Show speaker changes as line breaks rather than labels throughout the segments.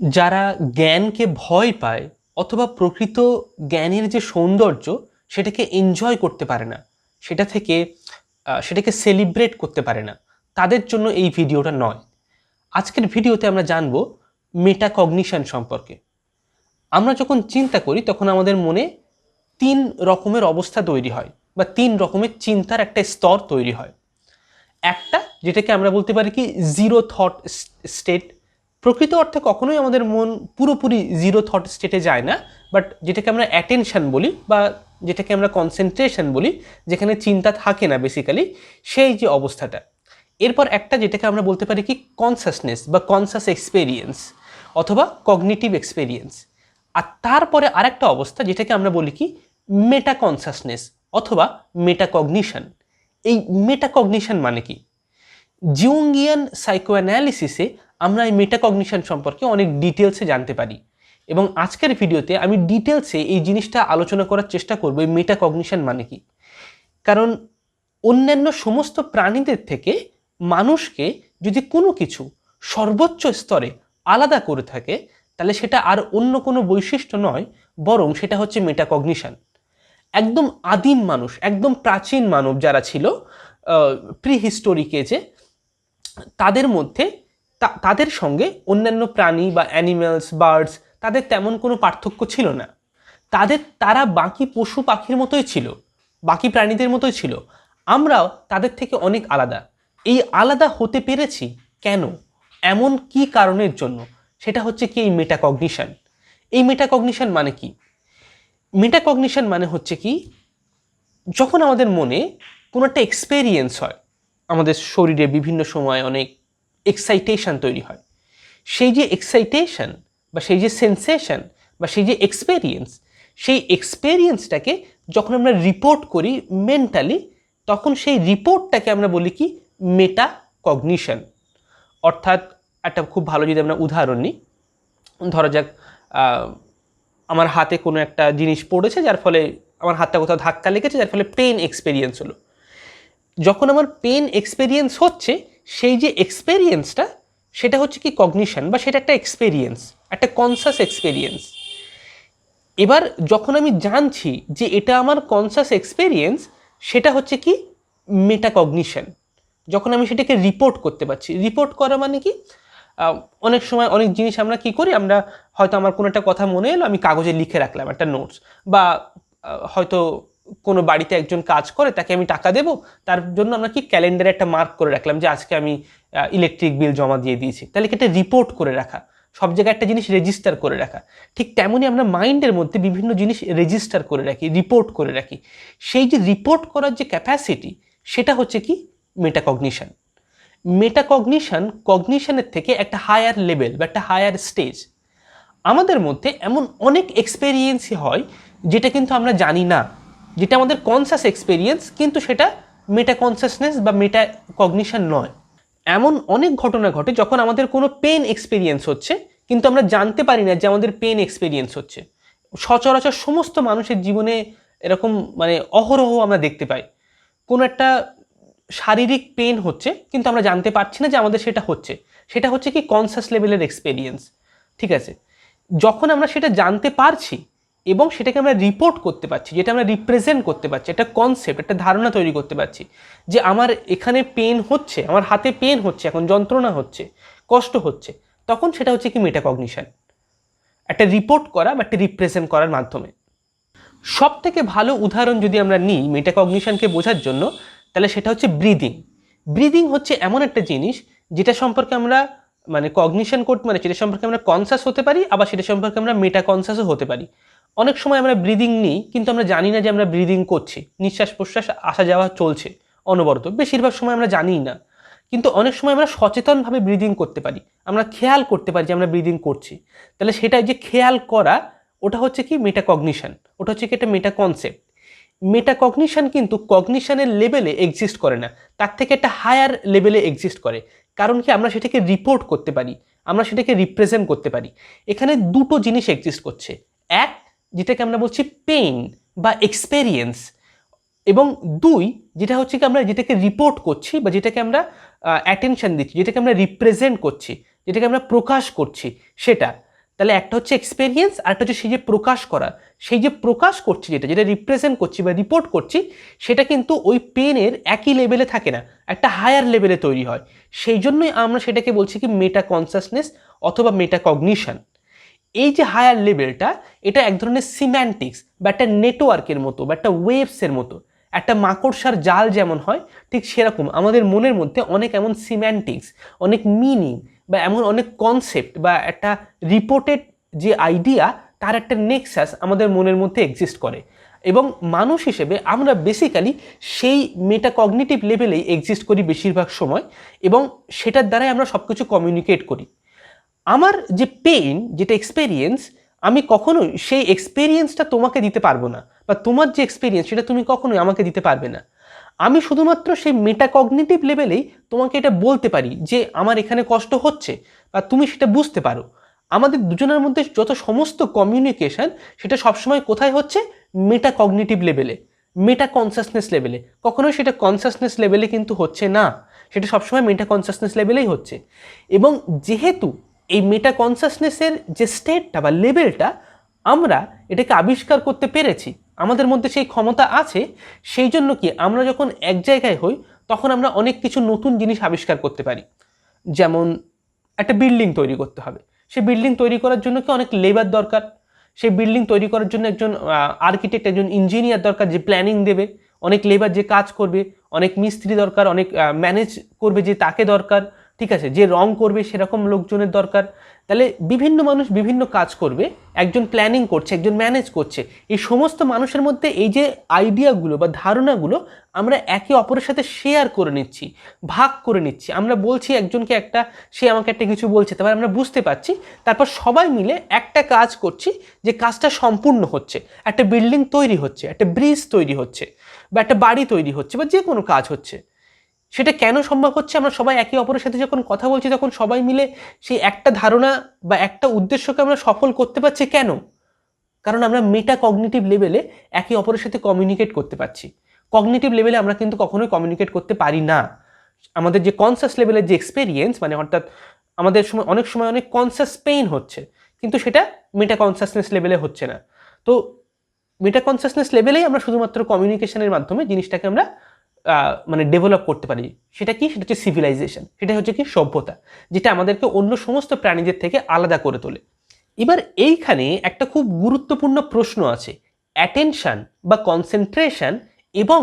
যারা জ্ঞানকে ভয় পায় অথবা প্রকৃত জ্ঞানের যে সৌন্দর্য, সেটাকে এনজয় করতে পারে না, সেটা থেকে সেটাকে সেলিব্রেট করতে পারে না, তাদের জন্য এই ভিডিওটা নয়। আজকের ভিডিওতে আমরা জানব মেটাকগনিশন সম্পর্কে। আমরা যখন চিন্তা করি, তখন আমাদের মনে তিন রকমের অবস্থা তৈরি হয় বা তিন রকমের চিন্তার একটা স্তর তৈরি হয়। একটা, যেটাকে আমরা বলতে পারি কি জিরো থট স্টেট প্রকৃত অর্থে কখনোই আমাদের মন পুরোপুরি জিরো থট স্টেটে যায় না বাট যেটাকে আমরা অ্যাটেনশন বলি বা যেটাকে আমরা কনসেন্ট্রেশন বলি, যেখানে চিন্তা থাকে না বেসিক্যালি সেই যে অবস্থাটা। এরপর একটা যেটাকে আমরা বলতে পারি কি কনসাসনেস বা কনসাস এক্সপেরিয়েন্স অথবা কগনিটিভ এক্সপেরিয়েন্স আর তারপরে আরেকটা অবস্থা যেটাকে আমরা বলি কি মেটা কনসাসনেস অথবা মেটাকগনিশন এই মেটাকগনিশন মানে কি? জিউঙ্গিয়ান সাইকোঅ্যানালিসিসে আমরা এই মেটাকগনিশন সম্পর্কে অনেক ডিটেলসে জানতে পারি। এবং আজকের ভিডিওতে আমি ডিটেলসে এই জিনিসটা আলোচনা করার চেষ্টা করব, এই মেটাকগনিশন মানে কি? কারণ অন্যান্য সমস্ত প্রাণীদের থেকে মানুষকে যদি কোনো কিছু সর্বোচ্চ স্তরে আলাদা করে থাকে, তাহলে সেটা আর অন্য কোনো বৈশিষ্ট্য নয়, বরং সেটা হচ্ছে মেটাকগনিশন একদম আদিম মানুষ, একদম প্রাচীন মানব যারা ছিল প্রি হিস্টোরিক এজে তাদের মধ্যে তাদের সঙ্গে অন্যান্য প্রাণী বা অ্যানিম্যালস বার্ডস তাদের তেমন কোনো পার্থক্য ছিল না। তাদের, তারা বাকি পশু পাখির মতোই ছিল, বাকি প্রাণীদের মতোই ছিল। আমরাও তাদের থেকে অনেক আলাদা। এই আলাদা হতে পেরেছি কেন? এমন কি কারণের জন্য? সেটা হচ্ছে কি এই মেটাকগনিশন এই মেটাকগনিশন মানে কি? মেটাকগনিশন মানে হচ্ছে কি, যখন আমাদের মনে কোনো একটা এক্সপেরিয়েন্স হয়, আমাদের শরীরে বিভিন্ন সময় অনেক এক্সাইটেশন তৈরি হয়। সেই যে এক্সাইটেশন বা সেই যে সেন্সেশন বা সেই যে এক্সপেরিয়েন্স সেই এক্সপেরিয়েন্সটাকে যখন আমরা রিপোর্ট করি মেন্টালি তখন সেই রিপোর্টটাকে আমরা বলি কি? মেটা কগনিশন অর্থাৎ একটা খুব ভালো যদি আমরা উদাহরণ নিই, ধরা যাক আমার হাতে কোনো একটা জিনিস পড়েছে যার ফলে আমার হাতটা কোথাও ধাক্কা লেগেছে, যার ফলে পেন এক্সপেরিয়েন্স হলো। যখন আমার পেন এক্সপেরিয়েন্স হচ্ছে সেই যে এক্সপেরিয়েন্সটা সেটা হচ্ছে কি কগনিশন বা সেটা একটা এক্সপেরিয়েন্স একটা কনসাস এক্সপেরিয়েন্স এবার যখন আমি জানছি যে এটা আমার কনসাস এক্সপেরিয়েন্স সেটা হচ্ছে কি মেটাকগনিশন যখন আমি সেটাকে রিপোর্ট করতে পারছি রিপোর্ট করা মানে কি? অনেক সময় অনেক জিনিস আমরা কি করি? আমরা হয়তো আমার কোনো একটা কথা মনে এলো, আমি কাগজে লিখে রাখলাম একটা নোটস বা হয়তো কোনো বাড়িতে একজন কাজ করে, তাকে আমি টাকা দেবো। তার জন্য আমরা কি ক্যালেন্ডারে একটা মার্ক করে রাখলাম যে আজকে আমি ইলেকট্রিক বিল জমা দিয়ে দিয়েছি। তাহলে কি একটা রিপোর্ট করে রাখা? সব জায়গায় একটা জিনিস রেজিস্টার করে রাখা। ঠিক তেমনই আমরা মাইন্ডের মধ্যে বিভিন্ন জিনিস রেজিস্টার করে রাখি, রিপোর্ট করে রাখি। সেই যে রিপোর্ট করার যে ক্যাপাসিটি, সেটা হচ্ছে কি? মেটাকগনিশন। মেটাকগনিশন কগনিশনের থেকে একটা হায়ার লেভেল বা একটা হায়ার স্টেজ। আমাদের মধ্যে এমন অনেক এক্সপেরিয়েন্সই হয়, যেটা কিন্তু আমরা জানি না। যেটা আমাদের কনসাস এক্সপেরিয়েন্স কিন্তু সেটা মেটা কনসাসনেস বা মেটা কগনিশন নয়। এমন অনেক ঘটনা ঘটে যখন আমাদের কোনো পেন এক্সপেরিয়েন্স হচ্ছে, কিন্তু আমরা জানতে পারি না যে আমাদের পেন এক্সপেরিয়েন্স হচ্ছে। সচরাচর সমস্ত মানুষের জীবনে এরকম মানে অহরহ আমরা দেখতে পাই। কোনো একটা শারীরিক পেন হচ্ছে, কিন্তু আমরা জানতে পারছি না যে আমাদের সেটা হচ্ছে। সেটা হচ্ছে কি কনসাস লেভেলের এক্সপেরিয়েন্স ঠিক আছে? যখন আমরা সেটা জানতে পারছি এবং সেটাকে আমরা রিপোর্ট করতে পারছি, যেটা আমরা রিপ্রেজেন্ট করতে পারছি, একটা কনসেপ্ট একটা ধারণা তৈরি করতে পারছি, যে আমার এখানে পেন হচ্ছে, আমার হাতে পেন হচ্ছে, এখন যন্ত্রণা হচ্ছে, কষ্ট হচ্ছে, তখন সেটা হচ্ছে কি মেটাকগনিশন একটা রিপোর্ট করা বা একটা রিপ্রেজেন্ট করার মাধ্যমে। সব থেকে ভালো উদাহরণ যদি আমরা নিই মেটাকগনিশনকে বোঝার জন্য, তাহলে সেটা হচ্ছে ব্রিদিং ব্রিদিং হচ্ছে এমন একটা জিনিস, যেটা সম্পর্কে আমরা মানে কগনিশন করতে মানে সেটা সম্পর্কে আমরা কনসাস হতে পারি, আবার সেটা সম্পর্কে আমরা মেটা কনসাসও হতে পারি। অনেক সময় আমরা ব্রিদিং নিই, কিন্তু আমরা জানি না যে আমরা ব্রিদিং করছি। নিঃশ্বাস প্রশ্বাস আসা যাওয়া চলছে অনবরত। বেশিরভাগ সময় আমরা জানিই না। কিন্তু অনেক সময় আমরা সচেতনভাবে ব্রিদিং করতে পারি। আমরা খেয়াল করতে পারি যে আমরা ব্রিদিং করছি। তাহলে সেটা যে খেয়াল করা, ওটা হচ্ছে কি? মেটা কগনিশন ওটা হচ্ছে কি? একটা মেটা কনসেপ্ট মেটা কগনিশন কিন্তু কগনিশনের লেভেলে এক্সিস্ট করে না। তার থেকে একটা হায়ার লেভেলে এক্সিস্ট করে। কারণ কি? আমরা সেটাকে রিপোর্ট করতে পারি। আমরা সেটাকে রিপ্রেজেন্ট করতে পারি। এখানে দুটো জিনিস এক্সিস্ট করছে। এক যেটাকে আমরা বলছি পেইন বা এক্সপেরিয়েন্স এবং দুই, যেটা হচ্ছে কি আমরা যেটাকে রিপোর্ট করছি বা যেটাকে আমরা অ্যাটেনশন দিচ্ছি, যেটাকে আমরা রিপ্রেজেন্ট করছি, যেটাকে আমরা প্রকাশ করছি, সেটা। তাহলে একটা হচ্ছে এক্সপেরিয়েন্স আর একটা হচ্ছে সেই যে প্রকাশ করা। সেই যে প্রকাশ করছি যেটা যেটা রিপ্রেজেন্ট করছি বা রিপোর্ট করছি, সেটা কিন্তু ওই পেনের একই লেভেলে থাকে না। একটা হায়ার লেভেলে তৈরি হয়। সেই জন্যই আমরা সেটাকে বলছি কি মেটা কনসাসনেস অথবা মেটা কগনিশন এই যে হায়ার লেভেলটা এটা এক ধরনের সিম্যান্টিক্স বা একটা নেটওয়ার্কের মতো বা একটা ওয়েভসের মতো। একটা মাকড়সার জাল যেমন হয়, ঠিক সেরকম আমাদের মনের মধ্যে অনেক এমন সিম্যান্টিক্স অনেক মিনিং বা এমন অনেক কনসেপ্ট বা একটা রিপোর্টেড যে আইডিয়া তার একটা নেক্সাস আমাদের মনের মধ্যে এক্সিস্ট করে। এবং মানুষ হিসেবে আমরা বেসিক্যালি সেই মেটাকগনিটিভ লেভেলেই এক্সিস্ট করি বেশিরভাগ সময় এবং সেটার দ্বারাই আমরা সব কিছু কমিউনিকেট করি। আমার যে পেইন যেটা এক্সপেরিয়েন্স আমি কখনোই সেই এক্সপেরিয়েন্সটা তোমাকে দিতে পারব না। বা তোমার যে এক্সপেরিয়েন্স সেটা তুমি কখনোই আমাকে দিতে পারবে না। আমি শুধুমাত্র সেই মেটাকগনিটিভ লেভেলেই তোমাকে এটা বলতে পারি যে, আমার এখানে কষ্ট হচ্ছে বা তুমি সেটা বুঝতে পারো। আমাদের দুজনের মধ্যে যত সমস্ত কমিউনিকেশন সেটা সবসময় কোথায় হচ্ছে? মেটাকগনিটিভ লেভেলে মেটা কনসাসনেস লেভেলে কখনোই সেটা কনসাসনেস লেভেলে কিন্তু হচ্ছে না। সেটা সবসময় মেটা কনসাসনেস লেভেলেই হচ্ছে। এবং যেহেতু এই মেটা কনসাসনেসের যে স্টেটটা বা লেভেলটা আমরা এটাকে আবিষ্কার করতে পেরেছি, আমাদের মধ্যে সেই ক্ষমতা আছে, সেই জন্য কি আমরা যখন এক জায়গায় হই, তখন আমরা অনেক কিছু নতুন জিনিস আবিষ্কার করতে পারি। যেমন একটা বিল্ডিং তৈরি করতে হবে। সেই বিল্ডিং তৈরি করার জন্য কি অনেক লেবার দরকার? সেই বিল্ডিং তৈরি করার জন্য একজন আর্কিটেক্ট একজন ইঞ্জিনিয়ার দরকার যে প্ল্যানিং দেবে। অনেক লেবার যে কাজ করবে, অনেক মিস্ত্রি দরকার, অনেক ম্যানেজ করবে যে তাকে দরকার। ঠিক আছে, যে রং করবে সেরকম লোকজনের দরকার। তাহলে বিভিন্ন মানুষ বিভিন্ন কাজ করবে, একজন প্ল্যানিং করছে, একজন ম্যানেজ করছে। এই সমস্ত মানুষের মধ্যে এই যে আইডিয়াগুলো বা ধারণাগুলো আমরা একে অপরের সাথে শেয়ার করে নিচ্ছি, ভাগ করে নিচ্ছি। আমরা বলছি একজনকে একটা, সে আমাকে একটা কিছু বলছে, তারপর আমরা বুঝতে পারছি, তারপর সবাই মিলে একটা কাজ করছি যে কাজটা সম্পূর্ণ হচ্ছে। একটা বিল্ডিং তৈরি হচ্ছে, একটা ব্রিজ তৈরি হচ্ছে, বা একটা বাড়ি তৈরি হচ্ছে, বা যে কোনো কাজ হচ্ছে। সেটা কেন সম্ভব হচ্ছে? আমরা সবাই একে অপরের সাথে যখন কথা বলছি, তখন সবাই মিলে সেই একটা ধারণা বা একটা উদ্দেশ্যকে আমরা সফল করতে পারছি কেন? কারণ আমরা মেটা কগনিটিভ লেভেলে একে অপরের সাথে কমিউনিকেট করতে পারছি। কগনিটিভ লেভেলে আমরা কিন্তু কখনোই কমিউনিকেট করতে পারি না। আমাদের যে কনসাস লেভেলের যে এক্সপেরিয়েন্স মানে অর্থাৎ আমাদের সময়, অনেক সময় অনেক কনসাস পেইন হচ্ছে, কিন্তু সেটা মেটা কনসাসনেস লেভেলে হচ্ছে না। তো মেটা কনসাসনেস লেভেলেই আমরা শুধুমাত্র কমিউনিকেশনের মাধ্যমে জিনিসটাকে আমরা মানে ডেভেলপ করতে পারি, সেটা কি? সেটা হচ্ছে সিভিলাইজেশন সেটা হচ্ছে কি সভ্যতা, যেটা আমাদেরকে অন্য সমস্ত প্রাণীদের থেকে আলাদা করে তোলে। এবার এইখানে একটা খুব গুরুত্বপূর্ণ প্রশ্ন আছে অ্যাটেনশন বা কনসেন্ট্রেশন এবং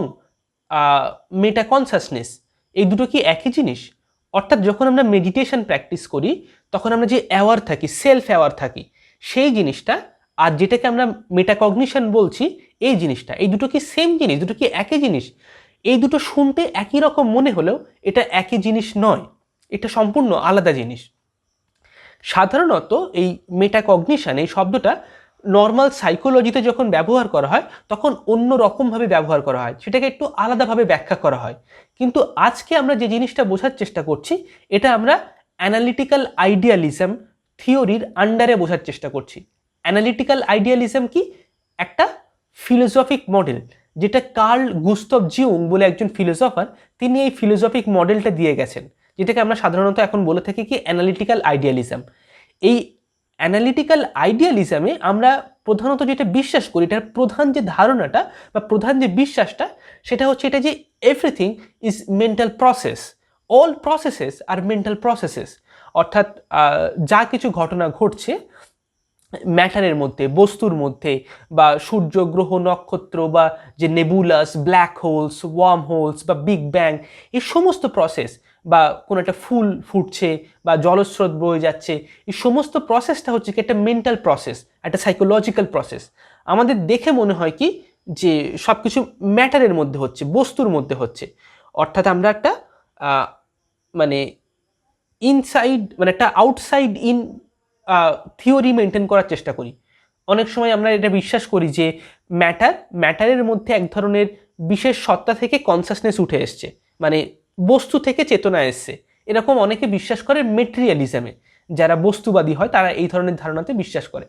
মেটা কনসাসনেস এই দুটো কি একই জিনিস? অর্থাৎ যখন আমরা মেডিটেশন প্র্যাকটিস করি, তখন আমরা যে অ্যাওয়ার থাকি সেলফ অ্যাওয়ার থাকি, সেই জিনিসটা, আর যেটাকে আমরা মেটাকগনিশন বলছি, এই জিনিসটা, এই দুটো কি সেম জিনিস, দুটো কি একই জিনিস? এই দুটো শুনতে একই রকম মনে হলেও এটা একই জিনিস নয়। এটা সম্পূর্ণ আলাদা জিনিস। সাধারণত এই মেটাকগনিশন এই শব্দটা নর্মাল সাইকোলজিতে যখন ব্যবহার করা হয়, তখন অন্য রকমভাবে ব্যবহার করা হয়। সেটাকে একটু আলাদাভাবে ব্যাখ্যা করা হয়। কিন্তু আজকে আমরা যে জিনিসটা বোঝার চেষ্টা করছি, এটা আমরা অ্যানালিটিক্যাল আইডিয়ালিজম থিওরির আন্ডারে বোঝার চেষ্টা করছি। অ্যানালিটিক্যাল আইডিয়ালিজম কি? একটা ফিলোসফিক মডেল যেটা কার্ল গুস্তব জিউং বলে একজন ফিলোসফার, তিনি এই ফিলোসফিক মডেলটা দিয়ে গেছেন, যেটাকে আমরা সাধারণত এখন বলে থাকি কি অ্যানালিটিক্যাল আইডিয়ালিজম। এই অ্যানালিটিক্যাল আইডিয়ালিজমে আমরা প্রধানত যেটা বিশ্বাস করি, এটার প্রধান যে ধারণাটা বা প্রধান যে বিশ্বাসটা, সেটা হচ্ছে এটা যে everything is mental process all processes R mental processes অর্থাৎ যা কিছু ঘটনা ঘটছে ম্যাটারের মধ্যে, বস্তুর মধ্যে বা সূর্য, গ্রহ, নক্ষত্র বা যে nebulas, black holes, wormholes বা বিগ ব্যাং, এই সমস্ত প্রসেস বা কোনো একটা ফুল ফুটছে বা জলস্রোত বয়ে যাচ্ছে, এই সমস্ত প্রসেসটা হচ্ছে কি একটা মেন্টাল প্রসেস একটা সাইকোলজিক্যাল প্রসেস আমাদের দেখে মনে হয় কি যে সব কিছু ম্যাটারের মধ্যে হচ্ছে, বস্তুর মধ্যে হচ্ছে। অর্থাৎ আমরা একটা মানে ইনসাইড মানে একটা আউটসাইড ইন থিওরি মেনটেন করার চেষ্টা করি। অনেক সময় আমরা এটা বিশ্বাস করি যে ম্যাটার ম্যাটারের মধ্যে এক ধরনের বিশেষ সত্তা থেকে কনসাসনেস উঠে এসছে। মানে বস্তু থেকে চেতনা এসছে। এরকম অনেকে বিশ্বাস করে মেটেরিয়ালিজমে যারা বস্তুবাদী হয়, তারা এই ধরনের ধারণাতে বিশ্বাস করে।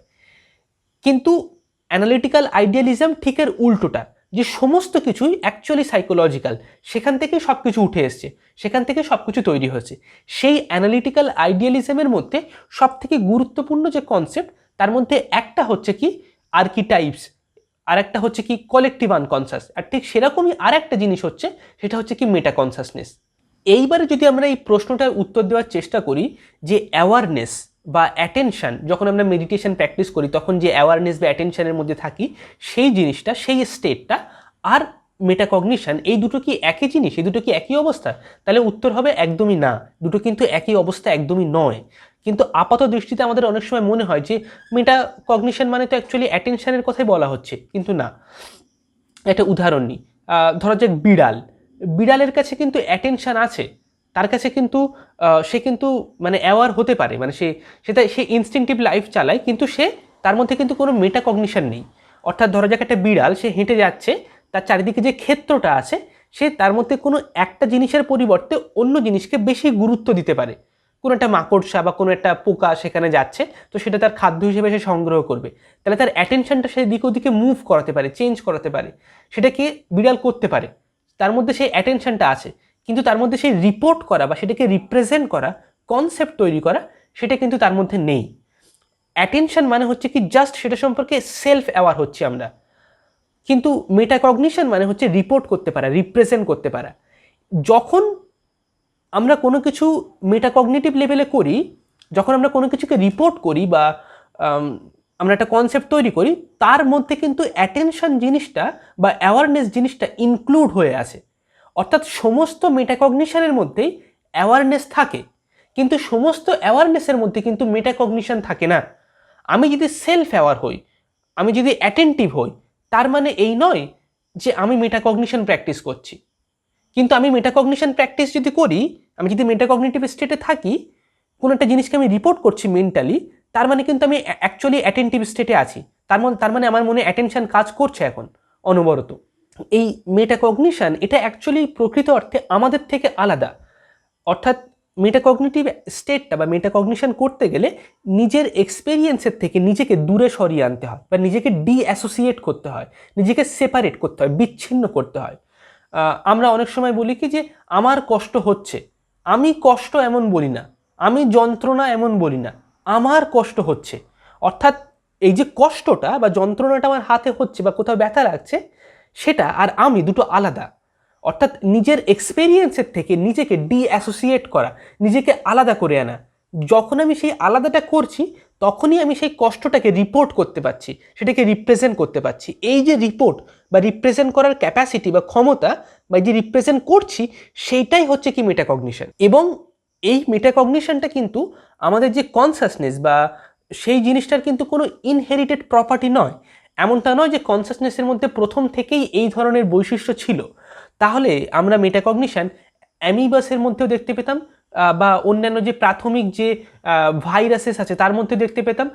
কিন্তু অ্যানালিটিক্যাল আইডিয়ালিজম ঠিকের উল্টোটা। যে সমস্ত কিছুই অ্যাকচুয়ালি সাইকোলজিক্যাল সেখান থেকে সব কিছু উঠে এসছে, সেখান থেকে সব কিছু তৈরি হয়েছে। সেই অ্যানালিটিক্যাল আইডিয়ালিজমের মধ্যে সব থেকে গুরুত্বপূর্ণ যে কনসেপ্ট তার মধ্যে একটা হচ্ছে কি আর্কিটাইপস আর একটা হচ্ছে কি কলেকটিভ আনকনসাস আর ঠিক সেরকমই আর একটা জিনিস হচ্ছে, সেটা হচ্ছে কি মেটা কনসাসনেস এইবারে যদি আমরা এই প্রশ্নটার উত্তর দেওয়ার চেষ্টা করি যে অ্যাওয়ারনেস বা অ্যাটেনশান যখন আমরা মেডিটেশন প্র্যাকটিস করি, তখন যে অ্যাওয়ারনেস বা অ্যাটেনশানের মধ্যে থাকি, সেই জিনিসটা, সেই স্টেটটা আর মেটাকগনিশন এই দুটো কি একই জিনিস? এই দুটো কি একই অবস্থা? তাহলে উত্তর হবে একদমই না। দুটো কিন্তু একই অবস্থা, একদমই নয়। কিন্তু আপাত দৃষ্টিতে আমাদের অনেক সময় মনে হয় যে মেটা কগনিশন মানে তো অ্যাকচুয়ালি অ্যাটেনশানের কথাই বলা হচ্ছে, কিন্তু না। একটা উদাহরণ নিই। ধরা যাক বিড়াল। বিড়ালের কাছে কিন্তু অ্যাটেনশান আছে। তার কাছে কিন্তু সে কিন্তু মানে অ্যাওয়ার হতে পারে। মানে সে সেটা সে ইনস্টিংটিভ লাইফ চালায়, কিন্তু সে, তার মধ্যে কিন্তু কোনো মেটা কগনিশন নেই। অর্থাৎ ধরা যাক একটা বিড়াল, সে হেঁটে যাচ্ছে, তার চারিদিকে যে ক্ষেত্রটা আছে, সে তার মধ্যে কোনো একটা জিনিসের পরিবর্তে অন্য জিনিসকে বেশি গুরুত্ব দিতে পারে। কোনো একটা মাকড়সা বা কোনো একটা পোকা সেখানে যাচ্ছে, তো সেটা তার খাদ্য হিসেবে সে সংগ্রহ করবে। তাহলে তার অ্যাটেনশনটা সে দিক ওদিকে মুভ করাতে পারে চেঞ্জ করাতে পারে। সেটাকে বিড়াল করতে পারে। তার মধ্যে সেই অ্যাটেনশনটা আছে। কিন্তু তার মধ্যে সেই রিপোর্ট করা বা সেটাকে রিপ্রেজেন্ট করা কনসেপ্ট তৈরি করা, সেটা কিন্তু তার মধ্যে নেই। অ্যাটেনশন মানে হচ্ছে কি জাস্ট সেটা সম্পর্কে সেলফ অ্যাওয়ার হচ্ছে আমরা। কিন্তু মেটাকগনিশন মানে হচ্ছে রিপোর্ট করতে পারা রিপ্রেজেন্ট করতে পারা। যখন আমরা কোনো কিছু মেটাকগনিটিভ লেভেলে করি, যখন আমরা কোনো কিছুকে রিপোর্ট করি বা আমরা একটা কনসেপ্ট তৈরি করি, তার মধ্যে কিন্তু অ্যাটেনশন জিনিসটা বা অ্যাওয়ারনেস জিনিসটা ইনক্লুড হয়ে আছে অর্থাৎ সমস্ত মেটাকগনিশনের মধ্যেই অ্যাওয়ারনেস থাকে। কিন্তু সমস্ত অ্যাওয়ারনেসের মধ্যে কিন্তু মেটাকগনিশন থাকে না। আমি যদি সেলফ অ্যাওয়ার হই, আমি যদি অ্যাটেন্টিভ হই, তার মানে এই নয় যে আমি মেটাকগনিশন প্র্যাকটিস করছি। কিন্তু আমি মেটাকগনিশন প্র্যাকটিস যদি করি, আমি যদি মেটাকগনিটিভ স্টেটে থাকি, কোনো একটা জিনিসকে আমি রিপোর্ট করছি মেন্টালি তার মানে কিন্তু আমি অ্যাকচুয়ালি অ্যাটেন্টিভ স্টেটে আছি। তার মানে তার মানে আমার মনে অ্যাটেনশন কাজ করছে এখন, অনবরত। এই মেটাকগনিশন এটা অ্যাকচুয়ালি প্রকৃত অর্থে আমাদের থেকে আলাদা। অর্থাৎ মেটাকগনিটিভ স্টেটটা বা মেটাকগনিশন করতে গেলে নিজের এক্সপেরিয়েন্সের থেকে নিজেকে দূরে সরিয়ে আনতে হয় বা নিজেকে ডি অ্যাসোসিয়েট করতে হয়, নিজেকে সেপারেট করতে হয়, বিচ্ছিন্ন করতে হয়। আমরা অনেক সময় বলি কি যে, আমার কষ্ট হচ্ছে, আমি কষ্ট এমন বলি না, আমি যন্ত্রণা এমন বলি না, আমার কষ্ট হচ্ছে। অর্থাৎ এই যে কষ্টটা বা যন্ত্রণাটা আমার হাতে হচ্ছে বা কোথাও ব্যথা লাগছে সেটা আর আমি দুটো আলাদা। অর্থাৎ নিজের এক্সপেরিয়েন্সের থেকে নিজেকে ডি অ্যাসোসিয়েট করা, নিজেকে আলাদা করে আনা। যখন আমি সেই আলাদাটা করছি, তখনই আমি সেই কষ্টটাকে রিপোর্ট করতে পারছি, সেটাকে রিপ্রেজেন্ট করতে পারছি। এই যে রিপোর্ট বা রিপ্রেজেন্ট করার ক্যাপাসিটি বা ক্ষমতা বা যে রিপ্রেজেন্ট করছি, সেইটাই হচ্ছে কি মেটাকগনিশন এবং এই মেটাকগনিশনটা কিন্তু আমাদের যে কনসাসনেস বা সেই জিনিসটার কিন্তু কোনো ইনহেরিটেড প্রপার্টি নয়। এমনটা নয় যে কনসাসনেসের মধ্যে প্রথম থেকেই এই ধরনের বৈশিষ্ট্য ছিল। তাহলে আমরা মেটাকগনিশন অ্যামিবাসের মধ্যেও দেখতে পেতাম বা অন্যান্য যে প্রাথমিক যে ভাইরাসেস আছে তার মধ্যে দেখতে পেতাম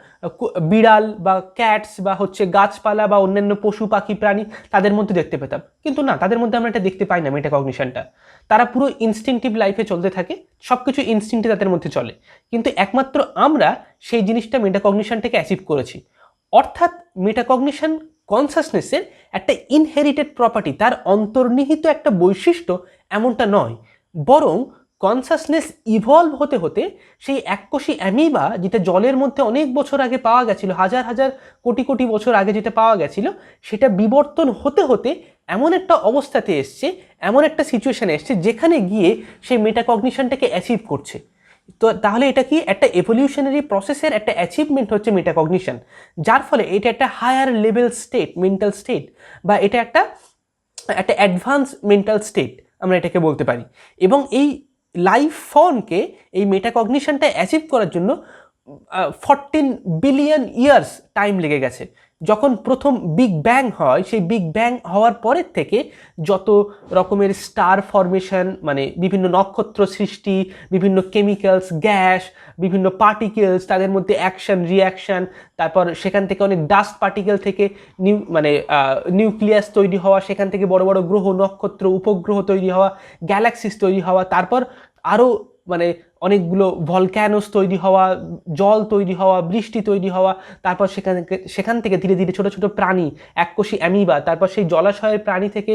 বিড়াল বা ক্যাটস বা হচ্ছে গাছপালা বা অন্যান্য পশু পাখি প্রাণী তাদের মধ্যে দেখতে পেতাম। কিন্তু না, তাদের মধ্যে আমরা এটা দেখতে পাই না মেটাকগনিশনটা তারা পুরো ইনস্টিংটিভ লাইফে চলতে থাকে সব কিছু ইনস্টিংটে তাদের মধ্যে চলে। কিন্তু একমাত্র আমরা সেই জিনিসটা মেটাকগনিশনটাকে অ্যাচিভ করেছি। অর্থাৎ মেটাকগনিশন কনসাসনেসের একটা ইনহেরিটেড প্রপার্টি তার অন্তর্নিহিত একটা বৈশিষ্ট্য এমনটা নয়। বরং কনসাসনেস ইভলভ হতে হতে সেই এককোষী অ্যামিবা, যেটা জলের মধ্যে অনেক বছর আগে পাওয়া গেছিল, হাজার হাজার কোটি কোটি বছর আগে যেটা পাওয়া গেছিল, সেটা বিবর্তন হতে হতে এমন একটা অবস্থাতে এসছে, এমন একটা সিচুয়েশানে এসছে, যেখানে গিয়ে সেই মেটাকগনিশনটাকে অ্যাচিভ করছে। তো তাহলে এটা কি একটা এভলিউশনারি প্রসেসের একটা অ্যাচিভমেন্ট হচ্ছে মেটাকগনিশন যার ফলে এটা একটা higher level state mental state বা এটা একটা একটা অ্যাডভান্স মেন্টাল স্টেট আমরা এটাকে বলতে পারি। এবং এই লাইফ ফর্মকে এই মেটাকগনিশনটা অ্যাচিভ করার জন্য ফরটিন বিলিয়ন ইয়ার্স টাইম লেগে গেছে। যখন প্রথম বিগ ব্যাং হয়, সেই বিগ ব্যাং হওয়ার পরের থেকে যত রকমের স্টার ফরমেশন মানে বিভিন্ন নক্ষত্র সৃষ্টি, বিভিন্ন কেমিক্যালস গ্যাস বিভিন্ন পার্টিকেলস তাদের মধ্যে অ্যাকশন রিয়াকশন তারপর সেখান থেকে অনেক ডাস্ট পার্টিকেল থেকে নিউ মানে নিউক্লিয়াস তৈরি হওয়া, সেখান থেকে বড় বড় গ্রহ, নক্ষত্র, উপগ্রহ তৈরি হওয়া গ্যালাক্সিস তৈরি হওয়া, তারপর আরও মানে অনেকগুলো ভলক্যানোস তৈরি হওয়া, জল তৈরি হওয়া, বৃষ্টি তৈরি হওয়া, তারপর সেখান সেখান থেকে ধীরে ধীরে ছোট ছোট প্রাণী, এককোষী অ্যামিবা, তারপর সেই জলাশয়ের প্রাণী থেকে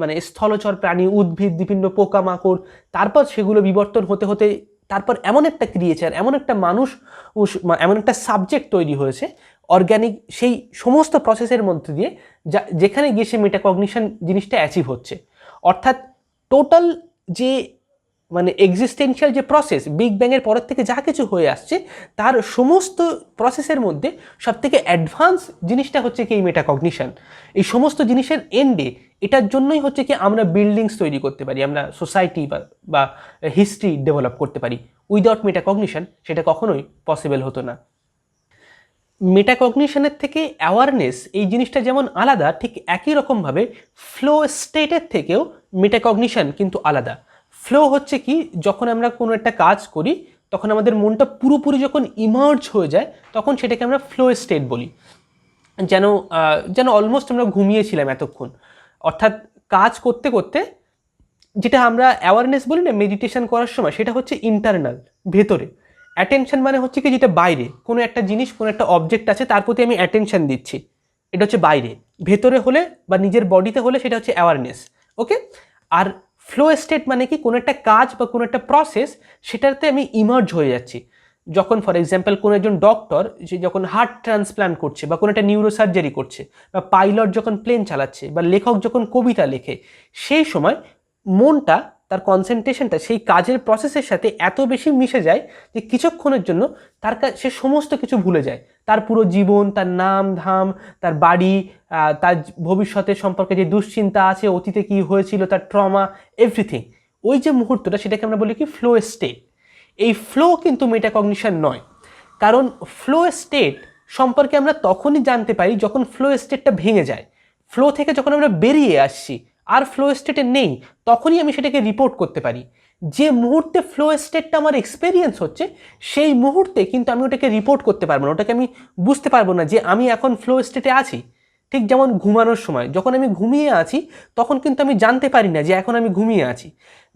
মানে স্থলচর প্রাণী, উদ্ভিদ, বিভিন্ন পোকামাকড়, তারপর সেগুলো বিবর্তন হতে হতে তারপর এমন একটা ক্রিয়েচার এমন একটা মানুষ এমন একটা সাবজেক্ট তৈরি হয়েছে অর্গ্যানিক সেই সমস্ত প্রসেসের মধ্যে দিয়ে যা, যেখানে গিয়ে সে মেটাকগনিশন জিনিসটা অ্যাচিভ হচ্ছে। অর্থাৎ টোটাল যে মানে এক্সিস্টেন্সিয়াল যে প্রসেস বিগ ব্যাংয়ের পরের থেকে যা কিছু হয়ে আসছে, তার সমস্ত প্রসেসের মধ্যে সব থেকে অ্যাডভান্স জিনিসটা হচ্ছে কি এই মেটাকগনিশন এই সমস্ত জিনিসের এন্ডে এটার জন্যই হচ্ছে কি আমরা বিল্ডিংস তৈরি করতে পারি, আমরা সোসাইটি বা বা হিস্ট্রি ডেভেলপ করতে পারি। উইদাউট মেটাকগনিশন সেটা কখনোই পসিবল হতো না। মেটাকগনিশনের থেকে অ্যাওয়ারনেস এই জিনিসটা যেমন আলাদা, ঠিক একই রকমভাবে ফ্লো স্টেটের থেকেও মেটাকগনিশন কিন্তু আলাদা। ফ্লো হচ্ছে কি, যখন আমরা কোনো একটা কাজ করি, তখন আমাদের মনটা পুরোপুরি যখন ইমার্জ হয়ে যায়, তখন সেটাকে আমরা ফ্লো স্টেট বলি। যেন যেন অলমোস্ট আমরা ঘুমিয়েছিলাম এতক্ষণ। অর্থাৎ কাজ করতে করতে যেটা আমরা অ্যাওয়ারনেস বলি না মেডিটেশন করার সময়, সেটা হচ্ছে ইন্টারনাল ভেতরে। অ্যাটেনশন মানে হচ্ছে কি, যেটা বাইরে। কোনো একটা জিনিস, কোনো একটা অবজেক্ট আছে, তার প্রতি আমি অ্যাটেনশন দিচ্ছি। এটা হচ্ছে বাইরে। ভেতরে হলে বা নিজের বডিতে হলে সেটা হচ্ছে অ্যাওয়ারনেস ওকে আর ফ্লো স্টেট মানে কি কোনো একটা কাজ বা কোনো একটা প্রসেস সেটাতে আমি ইমার্জ হয়ে যাচ্ছি। যখন ফর এক্সাম্পল কোনো একজন ডক্টর সে যখন হার্ট ট্রান্সপ্লান্ট করছে বা কোনো একটা নিউরোসার্জারি করছে বা পাইলট যখন প্লেন চালাচ্ছে বা লেখক যখন কবিতা লেখে, সেই সময় মনটা তার কনসেন্ট্রেশনটা সেই কাজের প্রসেসের সাথে এত বেশি মিশে যায় যে কিছুক্ষণের জন্য তার সে সমস্ত কিছু ভুলে যায়। তার পুরো জীবন, তার নাম, ধাম, তার বাড়ি তার ভবিষ্যতের সম্পর্কে যে দুশ্চিন্তা আছে, অতীতে কি হয়েছিল, তার ট্রমা এভরিথিং ওই যে মুহূর্তটা সেটাকে আমরা বলি কি ফ্লো স্টেট এই ফ্লো কিন্তু মেটাকগনিশন নয়। কারণ ফ্লো স্টেট সম্পর্কে আমরা তখনই জানতে পারি যখন ফ্লো স্টেটটা ভেঙে যায়। ফ্লো থেকে যখন আমরা বেরিয়ে আসছি আর ফ্লো স্টেটে নেই, তখনই আমি সেটাকে রিপোর্ট করতে পারি। যে মুহূর্তে ফ্লো স্টেটটা আমার এক্সপেরিয়েন্স হচ্ছে, সেই মুহূর্তে কিন্তু আমি ওটাকে রিপোর্ট করতে পারব না। ওটাকে আমি বুঝতে পারব না যে আমি এখন ফ্লো স্টেটে আছি। ঠিক যেমন ঘুমানোর সময়, যখন আমি ঘুমিয়ে আছি, তখন কিন্তু আমি জানতে পারি না যে এখন আমি ঘুমিয়ে আছি।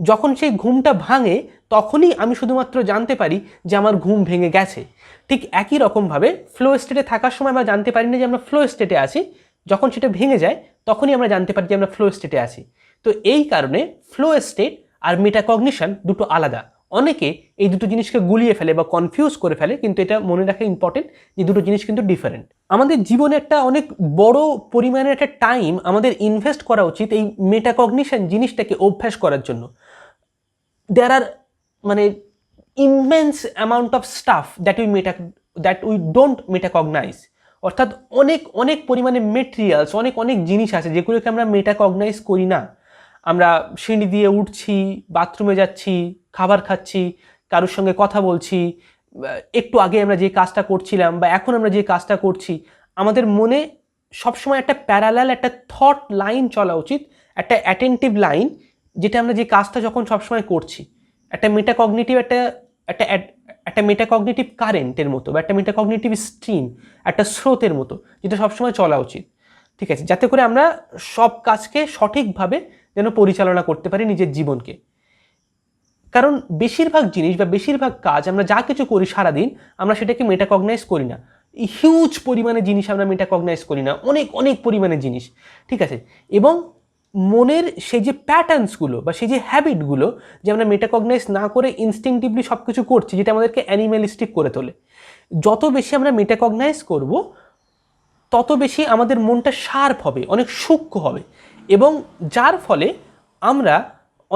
যখন সেই ঘুমটা ভাঙে, তখনই আমি শুধুমাত্র জানতে পারি যে আমার ঘুম ভেঙে গেছে। ঠিক একই রকমভাবে ফ্লো স্টেটে থাকার সময় আমরা জানতে পারি না যে আমরা ফ্লো স্টেটে আছি। যখন সেটা ভেঙে যায় তখনই আমরা জানতে পারি যে আমরা ফ্লো স্টেটে আছি। তো এই কারণে ফ্লো স্টেট আর মেটাকগনিশন দুটো আলাদা। অনেকে এই দুটো জিনিসকে গুলিয়ে ফেলে বা কনফিউজ করে ফেলে, কিন্তু এটা মনে রাখা ইম্পর্টেন্ট যে দুটো জিনিস কিন্তু ডিফারেন্ট আমাদের জীবনে একটা অনেক বড় পরিমাণের একটা টাইম আমাদের ইনভেস্ট করা উচিত এই মেটাকগনিশন জিনিসটাকে অভ্যাস করার জন্য। দেয়ার আর মানে immense amount of stuff that we meta that we don't metacognize অর্থাৎ অনেক অনেক পরিমাণে মেটেরিয়ালস অনেক অনেক জিনিস আছে যেগুলোকে আমরা মেটাকগনাইজ করি না। আমরা সিঁড়ি দিয়ে উঠছি বাথরুমে যাচ্ছি, খাবার খাচ্ছি, কারোর সঙ্গে কথা বলছি একটু আগে আমরা যে কাজটা করছিলাম বা এখন আমরা যে কাজটা করছি, আমাদের মনে সবসময় একটা প্যারালাল একটা থট লাইন চলা উচিত, একটা অ্যাটেন্টিভ লাইন যেটা আমরা যে কাজটা যখন সবসময় করছি, একটা মেটাকগনিটিভ একটা একটা একটা মেটাকগনেটিভ কারেন্টের মতো বা একটা মেটাকগনেটিভ স্ট্রিম একটা স্রোতের মতো, যেটা সবসময় চলা উচিত। ঠিক আছে? যাতে করে আমরা সব কাজকে সঠিকভাবে যেন পরিচালনা করতে পারি নিজের জীবনকে। কারণ বেশিরভাগ জিনিস বা বেশিরভাগ কাজ আমরা যা কিছু করি সারাদিন, আমরা সেটাকে মেটাকগনাইজ করি না। হিউজ পরিমাণে জিনিস আমরা মেটাকগনাইজ করি না। অনেক অনেক পরিমাণে জিনিস। ঠিক আছে? এবং মনের সেই যে প্যাটার্নসগুলো বা সেই যে হ্যাবিটগুলো যে আমরা মেটাকগনাইজ না করে ইনস্টিংটিভলি সব কিছু করছি, যেটা আমাদেরকে অ্যানিম্যালিস্টিক করে তোলে। যত বেশি আমরা মেটাকগনাইজ করব, তত বেশি আমাদের মনটা শার্প হবে, অনেক সূক্ষ্ম হবে। এবং যার ফলে আমরা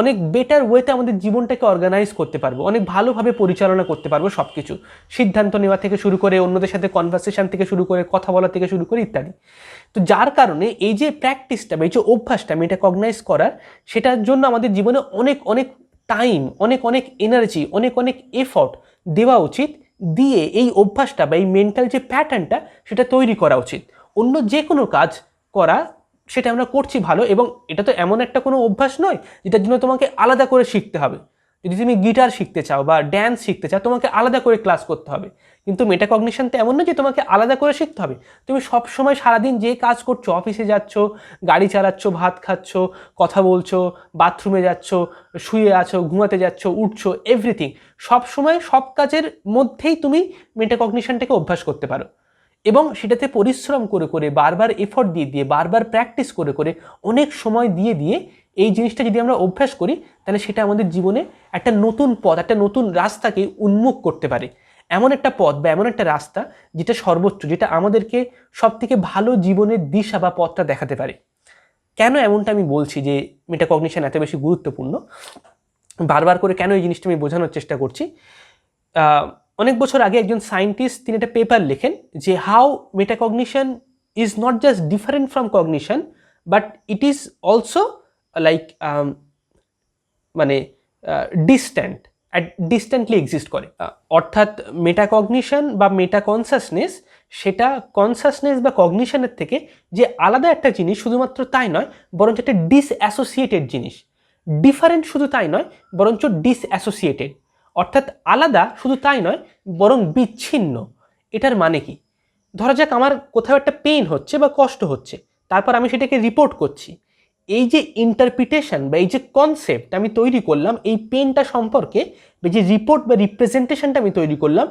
অনেক বেটার ওয়েতে আমাদের জীবনটাকে অর্গানাইজ করতে পারব, অনেক ভালোভাবে পরিচালনা করতে পারব সব কিছু সিদ্ধান্ত নেওয়া থেকে শুরু করে, অন্যদের সাথে কনভারসেশন থেকে শুরু করে, কথা বলা থেকে শুরু করে ইত্যাদি। তো যার কারণে এই যে প্র্যাকটিসটা বা এই যে অভ্যাসটা মেটা কগনাইজ করার, সেটার জন্য আমাদের জীবনে অনেক অনেক টাইম অনেক অনেক এনার্জি অনেক অনেক এফর্ট দেওয়া উচিত, দিয়ে এই অভ্যাসটা বা এই মেন্টাল যে প্যাটার্নটা সেটা তৈরি করা উচিত। অন্য যে কোনো কাজ করা সেটা আমরা করছি ভালো এবং এটা তো এমন একটা কোনো অভ্যাস নয় যেটার জন্য তোমাকে আলাদা করে শিখতে হবে। যদি তুমি গিটার শিখতে চাও বা ড্যান্স শিখতে চাও, তোমাকে আলাদা করে ক্লাস করতে হবে। কিন্তু মেটাকগনিশন তো এমন না যে তোমাকে আলাদা করে শিখতে হবে। তুমি সব সময় সারাদিন যে কাজ করছ অফিসে যাচ্ছ, গাড়ি চালাচ্ছ, ভাত খাচ্ছ, কথা বলছো বাথরুমে যাচ্ছ, শুয়ে আছো, ঘুমাতে যাচ্ছ, উঠছো এভরিথিং সব সময় সব কাজের মধ্যেই তুমি মেটাকগনিশনটাকে অভ্যাস করতে পারো। এবং সেটাতে পরিশ্রম করে করে, বারবার এফর্ট দিয়ে দিয়ে, বারবার প্র্যাকটিস করে করে অনেক সময় দিয়ে দিয়ে এই জিনিসটা যদি আমরা অভ্যাস করি, তাহলে সেটা আমাদের জীবনে একটা নতুন পথ, একটা নতুন রাস্তাকে উন্মুখ করতে পারে। এমন একটা পথ বা এমন একটা রাস্তা যেটা সর্বোচ্চ, যেটা আমাদেরকে সব থেকে ভালো জীবনের দিশা বা পথটা দেখাতে পারে। কেন এমনটা আমি বলছি যে মেটাকগনিশন এত বেশি গুরুত্বপূর্ণ? বারবার করে কেন এই জিনিসটা আমি বোঝানোর চেষ্টা করছি? অনেক বছর আগে একজন সায়েন্টিস্ট তিনি একটা পেপার লেখেন যে how metacognition is not just different from cognition, but it is also like মানে ডিস্ট্যান্ট, অ্যাট ডিস্ট্যান্টলি এক্সিস্ট করে। অর্থাৎ মেটাকগনিশন বা মেটা কনসাসনেস সেটা কনসাসনেস বা কগনিশনের থেকে যে আলাদা একটা জিনিস শুধুমাত্র তাই নয়, বরঞ্চ একটা ডিসঅ্যাসোসিয়েটেড জিনিস। ডিফারেন্ট শুধু তাই নয়, বরঞ্চ ডিসঅ্যাসোসিয়েটেড অর্থাৎ আলাদা শুধু তাই নয়, বরং বিচ্ছিন্ন। এটার মানে কি? ধরা যাক আমার কোথাও একটা পেইন হচ্ছে বা কষ্ট হচ্ছে, তারপর আমি সেটাকে রিপোর্ট করছি। এই যে ইন্টারপ্রিটেশন বা এই যে কনসেপ্ট আমি তৈরি করলাম, এই পেনটা সম্পর্কে যে রিপোর্ট বা রিপ্রেজেন্টেশনটা আমি তৈরি করলাম,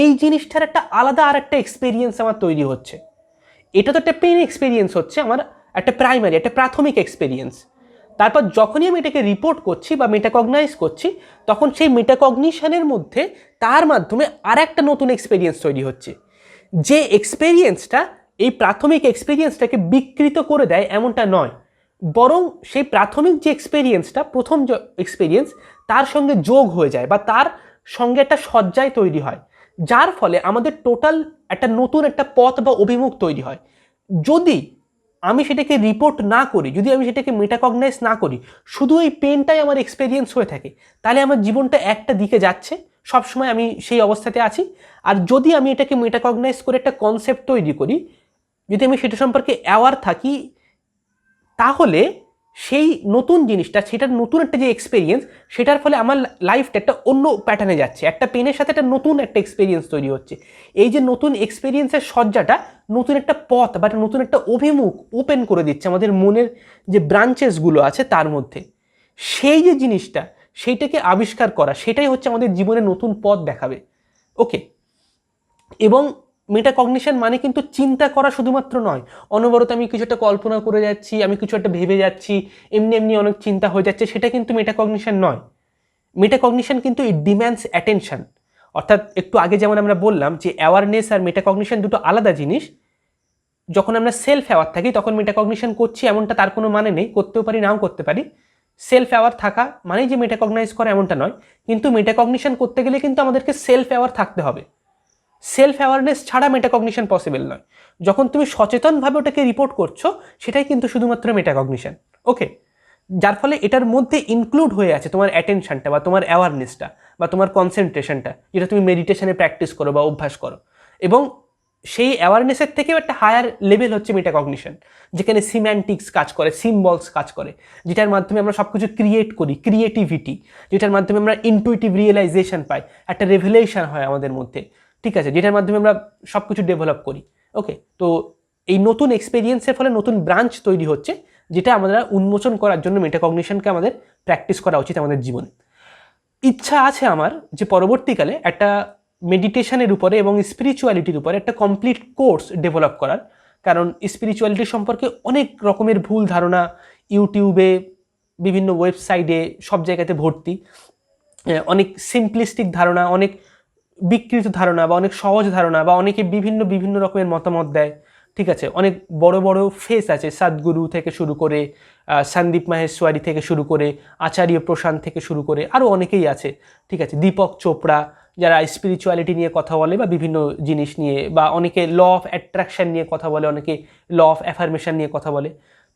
এই জিনিসটার একটা আলাদা আর একটা এক্সপিরিয়েন্স আমার তৈরি হচ্ছে। এটা তো একটা পেন এক্সপিরিয়েন্স হচ্ছে, আমার একটা প্রাইমারি একটা প্রাথমিক এক্সপিরিয়েন্স তারপর যখনই আমি এটাকে রিপোর্ট করছি বা মেটাকগনাইজ করছি, তখন সেই মেটাকগনিশনের মধ্যে তার মাধ্যমে আর একটা নতুন এক্সপিরিয়েন্স তৈরি হচ্ছে। যে এক্সপিরিয়েন্সটা এই প্রাথমিক এক্সপিরিয়েন্সটাকে বিকৃত করে দেয় এমনটা নয়। বরং সেই প্রাথমিক যে এক্সপিরিয়েন্সটা প্রথম এক্সপিরিয়েন্স তার সঙ্গে যোগ হয়ে যায় বা তার সঙ্গে একটা সজ্জায় তৈরি হয়। যার ফলে আমাদের টোটাল একটা নতুন একটা পথ বা অভিমুখ তৈরি হয়। যদি আমি সেটাকে রিপোর্ট না করি, যদি আমি সেটাকে মেটাকগনাইজ না করি, শুধু এই পেনটাই আমার এক্সপেরিয়েন্স হয়ে থাকে, তাহলে আমার জীবনটা একটা দিকে যাচ্ছে, সবসময় আমি সেই অবস্থাতে আছি। আর যদি আমি এটাকে মেটাকগনাইজ করে একটা কনসেপ্ট তৈরি করি, যদি আমি সেটা সম্পর্কে অ্যাওয়ার থাকি, তাহলে সেই নতুন জিনিসটা, সেটার নতুন একটা যে এক্সপিরিয়েন্স সেটার ফলে আমার লাইফটা একটা অন্য প্যাটার্নে যাচ্ছে। একটা পেনের সাথে একটা নতুন একটা এক্সপিরিয়েন্স তৈরি হচ্ছে। এই যে নতুন এক্সপিরিয়েন্সের সজ্জাটা নতুন একটা পথ বা নতুন একটা অভিমুখ ওপেন করে দিচ্ছে আমাদের মনের যে ব্রাঞ্চেসগুলো আছে তার মধ্যে। সেই যে জিনিসটা, সেইটাকে আবিষ্কার করা, সেটাই হচ্ছে আমাদের জীবনে নতুন পথ দেখাবে। ওকে এবং মেটাকগনিশন মানে কিন্তু চিন্তা করা শুধুমাত্র নয়। অনবরত আমি কিছু একটা কল্পনা করে যাচ্ছি, আমি কিছু একটা ভেবে যাচ্ছি, এমনি এমনি অনেক চিন্তা হয়ে যাচ্ছে, সেটা কিন্তু মেটাকগনিশন নয়। মেটাকগনিশন কিন্তু ইট ডিম্যান্ডস অ্যাটেনশন অর্থাৎ একটু আগে যেমন আমরা বললাম যে অ্যাওয়ারনেস আর মেটাকগনিশন দুটো আলাদা জিনিস, যখন আমরা সেলফ অ্যাওয়ার থাকি তখন মেটাকগনিশন করছি এমনটা তার কোনো মানে নেই, করতেও পারি, নাও করতে পারি। সেলফ অ্যাওয়ার থাকা মানেই যে মেটাকগনাইজ করা এমনটা নয়, কিন্তু মেটাকগনিশন করতে গেলে কিন্তু আমাদেরকে সেলফ অ্যাওয়ার থাকতে হবে। সেলফ অ্যাওয়ারনেস ছাড়া মেটাকগনিশন পসিবল নয়। যখন তুমি সচেতনভাবে ওটাকে রিপোর্ট করছ, সেটাই কিন্তু শুধুমাত্র মেটাকগনিশন ওকে যার ফলে এটার মধ্যে ইনক্লুড হয়ে আছে তোমার অ্যাটেনশনটা বা তোমার অ্যাওয়ারনেসটা বা তোমার কনসেন্ট্রেশনটা যেটা তুমি মেডিটেশনে প্র্যাকটিস করো বা অভ্যাস করো। এবং সেই অ্যাওয়ারনেসের থেকেও একটা হায়ার লেভেল হচ্ছে মেটাকগনিশন যেখানে সিম্যান্টিক্স কাজ করে সিম্বলস কাজ করে, যেটার মাধ্যমে আমরা সব কিছু ক্রিয়েট করি ক্রিয়েটিভিটি যেটার মাধ্যমে আমরা ইনটুইটিভ রিয়েলাইজেশন পাই, একটা রেভেলেশন হয় আমাদের মধ্যে। ঠিক আছে, যেটার মাধ্যমে আমরা সব কিছু ডেভেলপ করি। ওকে তো এই নতুন এক্সপেরিয়েন্সের ফলে নতুন ব্রাঞ্চ তৈরি হচ্ছে, যেটা আমরা উন্মোচন করার জন্য মেটাকগনিশনকে আমাদের প্র্যাকটিস করা উচিত আমাদের জীবনে। ইচ্ছা আছে আমার যে পরবর্তীকালে একটা মেডিটেশনের উপরে এবং স্পিরিচুয়ালিটির উপরে একটা কমপ্লিট কোর্স ডেভেলপ করার, কারণ স্পিরিচুয়ালিটি সম্পর্কে অনেক রকমের ভুল ধারণা ইউটিউবে বিভিন্ন ওয়েবসাইটে সব জায়গাতে ভর্তি। অনেক সিম্পলিস্টিক ধারণা, অনেক বিকৃত ধারণা বা অনেক সহজ ধারণা বা অনেকে বিভিন্ন বিভিন্ন রকমের মতামত দেয়। ঠিক আছে? অনেক বড় বড় ফেস আছে, সাদগুরু থেকে শুরু করে সন্দীপ মাহেশ্বরী থেকে শুরু করে, আচার্য প্রশান্ত থেকে শুরু করে আরও অনেকেই আছে। ঠিক আছে? দীপক চোপড়া, যারা স্পিরিচুয়ালিটি নিয়ে কথা বলে বা বিভিন্ন জিনিস নিয়ে বা অনেকে ল অফ অ্যাট্রাকশন নিয়ে কথা বলে, অনেকে ল অফ অ্যাফার্মেশন নিয়ে কথা বলে।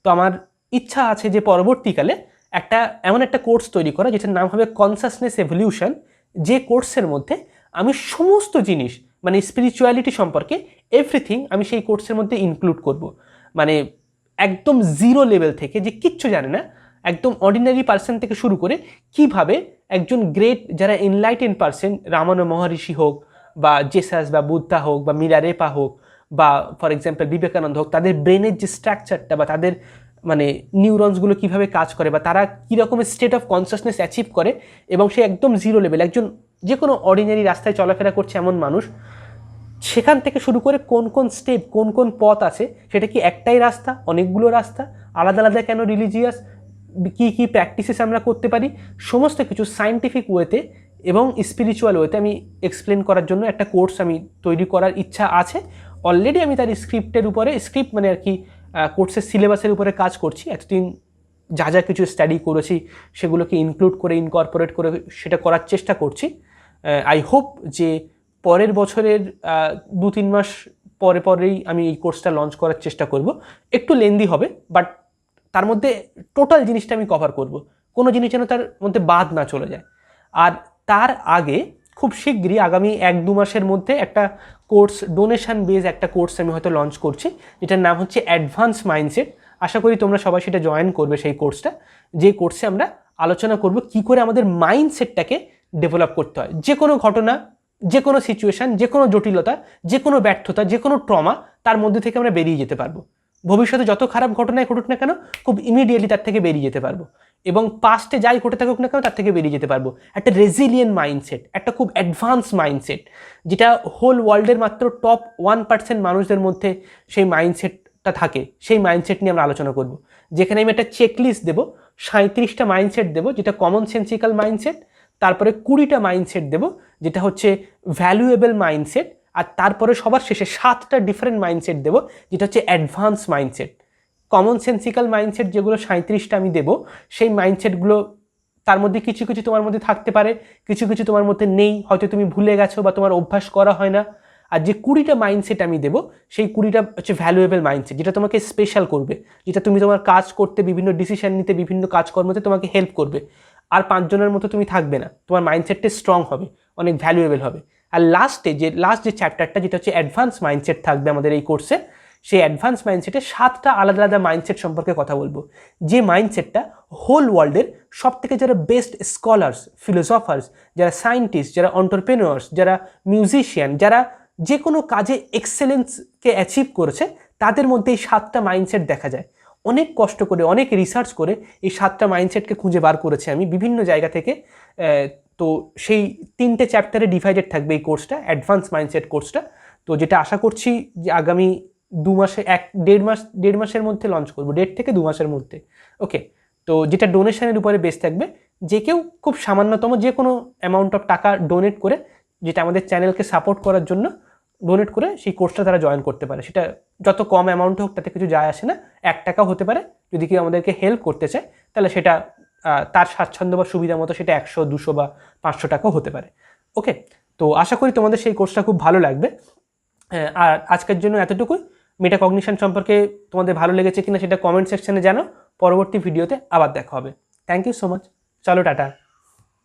তো আমার ইচ্ছা আছে যে পরবর্তীকালে একটা, এমন একটা কোর্স তৈরি করা যেটার নাম হবে কনসাসনেস এভলিউশন যে কোর্সের মধ্যে আমি সমস্ত জিনিস মানে স্পিরিচুয়ালিটি সম্পর্কে এভরিথিং আমি সেই কোর্সের মধ্যে ইনক্লুড করব। মানে একদম জিরো লেভেল থেকে যে কিচ্ছু জানে না, একদম অর্ডিনারি পার্সন থেকে শুরু করে কীভাবে একজন গ্রেট যারা এনলাইটেন পার্সন রামানো মহর্ষি হোক বা জেসাস বা বুদ্ধা হোক বা মিরারেপা হোক বা ফর এক্সাম্পল বিবেকানন্দ হোক, তাদের ব্রেনের যে স্ট্রাকচারটা বা তাদের মানে নিউরনসগুলো কীভাবে কাজ করে বা তারা কীরকমের স্টেট অফ কনসিয়াসনেস অ্যাচিভ করে এবং সে একদম জিরো লেভেল একজন যে কোনো অর্ডিনারি রাস্তায় চলাফেরা করছে এমন মানুষ, সেখান থেকে শুরু করে কোন কোন স্টেপ কোন কোন পথ আছে, সেটা কি একটাই রাস্তা, অনেকগুলো রাস্তা, আলাদা আলাদা কেন রিলিজিয়াস কী কী প্র্যাকটিসেস আমরা করতে পারি, সমস্ত কিছু সায়েন্টিফিক ওয়েতে এবং স্পিরিচুয়াল ওয়েতে আমি এক্সপ্লেন করার জন্য একটা কোর্স আমি তৈরি করার ইচ্ছা আছে। অলরেডি আমি তার স্ক্রিপ্টের উপরে স্ক্রিপ্ট মানে আর কি কোর্সের সিলেবাসের উপরে কাজ করছি। এতদিন যা যা কিছু স্টাডি করেছি, সেগুলোকে ইনক্লুড করে ইনকর্পোরেট করে সেটা করার চেষ্টা করছি। আই হোপ যে পরের বছরের দু তিন মাস পরে পরেই আমি এই কোর্সটা লঞ্চ করার চেষ্টা করব। একটু লেন্দি হবে বাট তার মধ্যে টোটাল জিনিসটা আমি কভার করব। কোনো জিনিস যেন তার মধ্যে বাদ না চলে যায়। আর তার আগে খুব শীঘ্রই আগামী এক দু মাসের মধ্যে একটা কোর্স ডোনেশন বেজ একটা কোর্স আমি হয়তো লঞ্চ করছি, যেটার নাম হচ্ছে অ্যাডভান্স মাইন্ডসেট আশা করি তোমরা সবাই সেটা জয়েন করবে সেই কোর্সটা। যে কোর্সে আমরা আলোচনা করব কি করে আমাদের মাইন্ডসেটটাকে ডেভেলপ করতে হয়। যে কোনো ঘটনা, যে কোনো সিচুয়েশান যে কোনো জটিলতা, যে কোনো ব্যর্থতা, যে কোনো ট্রমা তার মধ্যে থেকে আমরা বেরিয়ে যেতে পারব। ভবিষ্যতে যত খারাপ ঘটনায় ঘটুক না কেন, খুব ইমিডিয়েটলি তার থেকে বেরিয়ে যেতে পারব। এবং পাস্টে যাই ঘটে থাকুক না কেন, তার থেকে বেরিয়ে যেতে পারব। একটা রেজিলিয়েন্ট মাইন্ডসেট একটা খুব অ্যাডভান্স মাইন্ডসেট যেটা হোল ওয়ার্ল্ডের মাত্র টপ ওয়ান পার্সেন্ট মানুষদের মধ্যে সেই মাইন্ডসেটটা থাকে। সেই মাইন্ডসেট নিয়ে আমরা আলোচনা করব। যেখানে আমি একটা চেকলিস্ট দেবো সাঁত্রিশটা মাইন্ডসেট দেবো, যেটা কমন সেন্সিক্যাল মাইন্ডসেট তারপরে কুড়িটা মাইন্ডসেট দেবো, যেটা হচ্ছে ভ্যালুয়েবল মাইন্ডসেট আর তারপরে সবার শেষে সাতটা ডিফারেন্ট মাইন্ডসেট দেবো, যেটা হচ্ছে advance mindset common sensical mindset যেগুলো সাঁত্রিশটা আমি দেবো, সেই মাইন্ডসেটগুলো তার মধ্যে কিছু কিছু তোমার মধ্যে থাকতে পারে, কিছু কিছু তোমার মধ্যে নেই, হয়তো তুমি ভুলে গেছো বা তোমার অভ্যাস করা হয় না। আর যে কুড়িটা মাইন্ডসেট আমি দেবো, সেই কুড়িটা হচ্ছে ভ্যালুয়েবল মাইন্ডসেট যেটা তোমাকে স্পেশাল করবে, যেটা তুমি তোমার কাজ করতে, বিভিন্ন ডিসিশন নিতে, বিভিন্ন কাজকর্মতে তোমাকে হেল্প করবে। আর পাঁচজনের মতো তুমি থাকবে না, তোমার মাইন্ডসেটটা স্ট্রং হবে, অনেক ভ্যালুয়েবল হবে। আর লাস্টে যে লাস্ট যে চ্যাপ্টারটা যেটা হচ্ছে অ্যাডভান্স মাইন্ডসেট থাকবে আমাদের এই কোর্সে সেই অ্যাডভান্স মাইন্ডসেটে সাতটা আলাদা আলাদা মাইন্ডসেট সম্পর্কে কথা বলব। যে মাইন্ডসেটটা হোল ওয়ার্ল্ডের সব থেকে যারা বেস্ট স্কলার্স ফিলোসফার্স যারা সায়েন্টিস্ট যারা অন্টারপ্রেনার্স যারা মিউজিশিয়ান যারা যে কোনো কাজে এক্সেলেন্সকে অ্যাচিভ করেছে, তাদের মধ্যে এই সাতটা মাইন্ডসেট দেখা যায়। অনেক কষ্ট করে, অনেক রিসার্চ করে এই সাতটা মাইন্ডসেটকে খুঁজে বার করেছি আমি। বিভিন্ন জায়গা থেকে তো সেই তিনটে চ্যাপ্টারে ডিভাইডেড থাকবে এই কোর্সটা অ্যাডভান্স মাইন্ডসেট কোর্সটা তো যেটা আশা করছি যে আগামী দু মাসে, এক, দেড় মাস, দেড় মাসের মধ্যে লঞ্চ করব, দেড় থেকে দু মাসের মধ্যে। ওকে তো যেটা ডোনেশনের উপরে বেস থাকবে, যে কেউ খুব সামান্যতম যে কোনো অ্যামাউন্ট অফ টাকা ডোনেট করে, যেটা আমাদের চ্যানেলকে সাপোর্ট করার জন্য ডোনেট করে সেই কোর্সটা তারা জয়েন করতে পারে। সেটা যত কম অ্যামাউন্ট হোক, তাতে কিছু যায় আসে না। এক টাকাও হতে পারে। যদি কেউ আমাদেরকে হেল্প করতে চায়, তাহলে সেটা তার স্বাচ্ছন্দ্য বা সুবিধা মতো সেটা একশো, দুশো বা পাঁচশো টাকাও হতে পারে। ওকে তো আশা করি তোমাদের সেই কোর্সটা খুব ভালো লাগবে। আর আজকের জন্য এতটুকুই মেটা কগনিশন সম্পর্কে তোমাদের ভালো লেগেছে কিনা সেটা কমেন্ট সেকশানে জানো পরবর্তী ভিডিওতে আবার দেখা হবে। থ্যাংক ইউ সো মাচ চলো, টাটা।